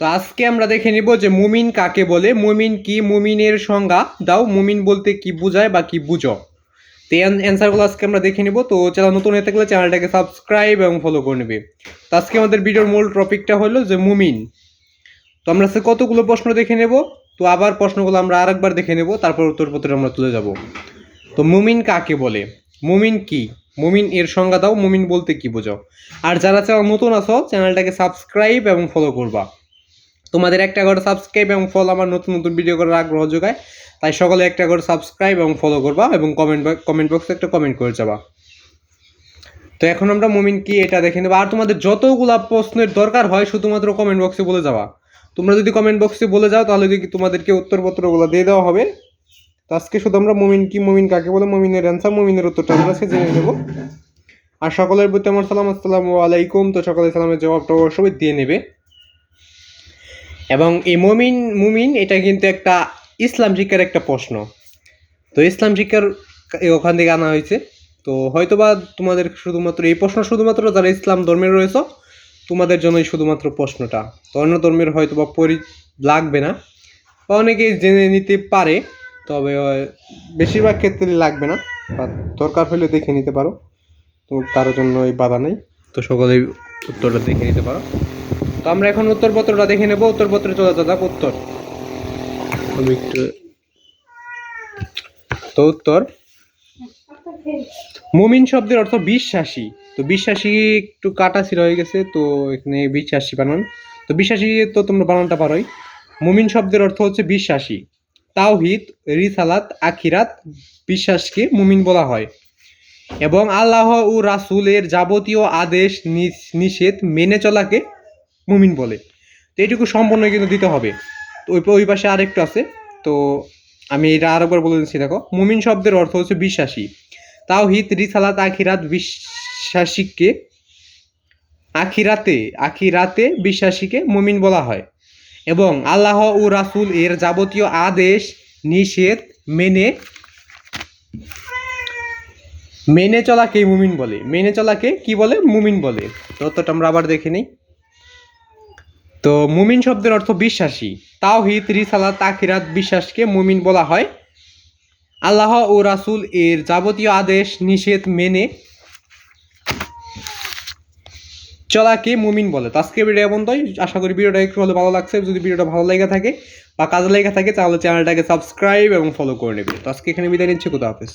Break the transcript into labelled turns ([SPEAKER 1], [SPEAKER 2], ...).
[SPEAKER 1] তো আজকে আমরা দেখে নিব যে মুমিন কাকে বলে, মুমিন কি, মুমিনের সংজ্ঞা দাও, মুমিন বলতে কি বোঝায় বা কি বুঝো। তো অ্যান্সারগুলো আজকে আমরা দেখে নিব, তো চ্যানেল নতুন হয়ে থাকলে চ্যানেলটাকে সাবস্ক্রাইব এবং ফলো করে নেবে। তো আজকে আমাদের ভিডিওর মূল টপিকটা হলো যে মুমিন। তো আমরা আজকে কতগুলো প্রশ্ন দেখে নেব, তো আবার প্রশ্নগুলো আমরা আরেকবার দেখে নেব, তারপর উত্তরপত্রে আমরা তুলে যাব। তো মুমিন কাকে বলে? মুমিন কি? মুমিন এর সংজ্ঞা দাও, মুমিন বলতে কি বোঝাও আর যারা চ্যানেল নতুন আছো, চ্যানেলটাকে সাবস্ক্রাইব এবং ফলো করবা। তোমাদের একটা করে সাবস্ক্রাইব এবং ফলো আমার নতুন নতুন ভিডিও করার আগ্রহ যোগায়। তাই সকলে একটা করে সাবস্ক্রাইব এবং ফলো করবা এবং কমেন্ট কমেন্ট বক্সে একটা কমেন্ট করে যাবা। তো এখন আমরা মুমিন কি এটা দেখে নেব। আর তোমাদের যতগুলা প্রশ্নের দরকার হয় শুধুমাত্র কমেন্ট বক্সে বলে যাওয়া তোমরা যদি কমেন্ট বক্সে বলে যাও তাহলে যদি তোমাদেরকে উত্তরপত্রগুলো দিয়ে দেওয়া হবে। তো আজকে শুধু আমরা মুমিন কি, মুমিন কাকে বলে, মুমিনের অ্যান্সার মুমিনের উত্তরটা আমরা আজকে জেনে নেব। আর সকলের প্রতি আমার সালাম, আসসালামু আলাইকুম। তো সকলের সালামের জবাবটা অবশ্যই দিয়ে নেবে। এবং এই মুমিন মুমিন এটা কিন্তু একটা ইসলাম শিক্ষার একটা প্রশ্ন। তো ইসলাম শিক্ষার ওখান থেকে আনা হয়েছে। তো হয়তোবা তোমাদের শুধুমাত্র, এই প্রশ্ন শুধুমাত্র যারা ইসলাম ধর্মের রয়েছে, তোমাদের জন্যই শুধুমাত্র প্রশ্নটা। তো অন্য ধর্মের হয়তোবা পরি লাগবে না। বা অনেকেই জেনে নিতে পারে, তবে বেশিরভাগ ক্ষেত্রে লাগবে না। বা দরকার হলে দেখে নিতে পারো। তো কারোর জন্য এই বাধা নেই। তো সকলেই উত্তরটা দেখে নিতে পারো। তো আমরা এখন উত্তরপত্রটা দেখে নেব। উত্তরপত্রে চলে যাক উত্তর। আমি একটু তো উত্তর। মুমিন শব্দের অর্থ বিশ্বাসী। তো বিশ্বাসী একটু কাটা ছিল হয়ে গেছে তো এখানে বিশ্বাসী বানান। তো বিশ্বাসী তো তোমরা বানানটা পারোই। মুমিন শব্দের অর্থ হচ্ছে বিশ্বাসী। তাওহিদ রিসালাত আখিরাত বিশ্বাসকে মুমিন বলা হয়। এবং আল্লাহ ও রাসূলের যাবতীয় আদেশ নিষেধ মেনে চলাকে মুমিন বলে। তো এইটুকু সম্পূর্ণ কিন্তু দিতে হবে। তো ওই ওই পাশে আরেকটু আছে। তো আমি এটা আরেকবার বলে দিচ্ছি, দেখো। মুমিন শব্দের অর্থ হচ্ছে বিশ্বাসী। তাওহিদ, রিসালাত, আখিরাত, বিশ্বাসীকে আখিরাতে আখিরাতে বিশ্বাসীকে মুমিন বলা হয়। এবং আল্লাহ ও রাসুল এর যাবতীয় আদেশ, নিষেধ মেনে মেনে চলাকে মুমিন বলে। মেনে চলাকে কি বলে? মুমিন বলে। ততটা আমরা আবার দেখে নিই। তো মুমিন শব্দের অর্থ বিশ্বাসী। তাওহিদ, রিসালাত তাকিরাত বিশ্বাসকে মুমিন বলা হয়। আল্লাহ ও রাসূল এর যাবতীয় আদেশ, নিষেধ মেনে চলাকে মুমিন বলে। তো আজকে ভিডিও তাই আশা করি ভিডিওটা একটু হলে ভালো লাগছে। যদি ভিডিওটা ভালো লেগে থাকে বা কাজে লেগে থাকে, তাহলে চ্যানেলটাকে সাবস্ক্রাইব এবং ফলো করে নেবে। তো আজকে এখানে বিদায় নিচ্ছি। কোথা হাফেজ।